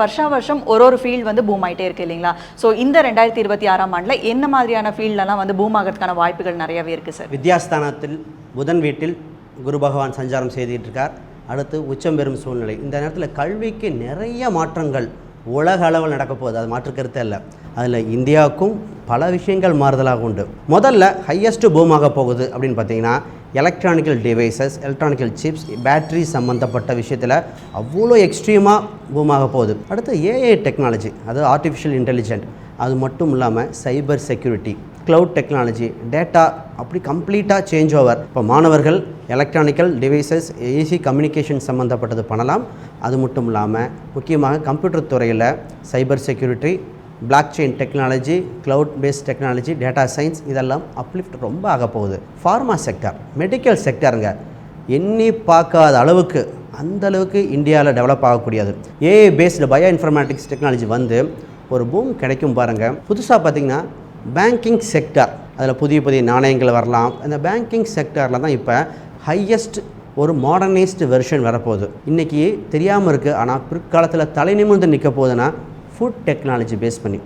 வருஷா வருஷம் ஒரு ஒரு ஃபீல்டு வந்து பூம் ஆயிட்டே இருக்கு இல்லைங்களா? ஸோ இந்த ரெண்டாயிரத்தி இருபத்தி ஆறாம் ஆண்டில் என்ன மாதிரியான ஃபீல்ட்லலாம் வந்து பூம் ஆகிறதுக்கான வாய்ப்புகள் நிறையவே இருக்கு சார் வித்யாஸ்தானத்தில் புதன் வீட்டில் குரு பகவான் சஞ்சாரம் செய்துட்டு இருக்கார் அடுத்து உச்சம் பெறும் சூழ்நிலை. இந்த நேரத்தில் கல்விக்கு நிறைய மாற்றங்கள் உலக அளவில் நடக்க போகுது. அது மாற்றுக்கருத்தே இல்லை. அதில் இந்தியாவுக்கும் பல விஷயங்கள் மாறுதலாக உண்டு. முதல்ல ஹையஸ்ட்டு பூமாக போகுது அப்படின்னு பார்த்தீங்கன்னா electronical devices electronical chips battery சம்மந்தப்பட்ட விஷயத்தில் அவ்வளோ எக்ஸ்ட்ரீமாக பூமாக போகுது. அடுத்து ஏஐ டெக்னாலஜி அதாவது ஆர்டிஃபிஷியல் இன்டெலிஜென்ட் அது மட்டும் இல்லாமல் cyber security cloud technology data அப்படி கம்ப்ளீட்டாக சேஞ்ச் ஓவர் இப்போ மாணவர்கள் எலக்ட்ரானிக்கல் டிவைசஸ் ஏசி கம்யூனிகேஷன் சம்மந்தப்பட்டது பண்ணலாம். அது மட்டும் இல்லாமல் முக்கியமாக கம்ப்யூட்டர் துறையில் cyber security blockchain technology cloud based technology data science இதெல்லாம் அப்லிஃப்ட் ரொம்ப ஆக போகுது. ஃபார்மா செக்டர் மெடிக்கல் செக்டருங்க எண்ணி பார்க்காத அளவுக்கு அந்த அளவுக்கு இந்தியாவில் டெவலப் ஆகக்கூடியது. AI based bioinformatics technology வந்து ஒரு பூம் கிடைக்கும் பாருங்கள் புதுசாக பார்த்தீங்கன்னா பேங்கிங் செக்டர் அதில் புதிய புதிய நாணயங்கள் வரலாம். அந்த பேங்கிங் செக்டரில் தான் இப்போ ஹையஸ்ட் ஒரு மாடர்னைஸ்டு வெர்ஷன் வரப்போகுது. இன்றைக்கி தெரியாமல் இருக்குது ஆனால் பிற்காலத்தில் தலை நிமிர்ந்து நிற்க போகுதுன்னா ஃபுட் டெக்னாலஜி பேஸ் பண்ணி.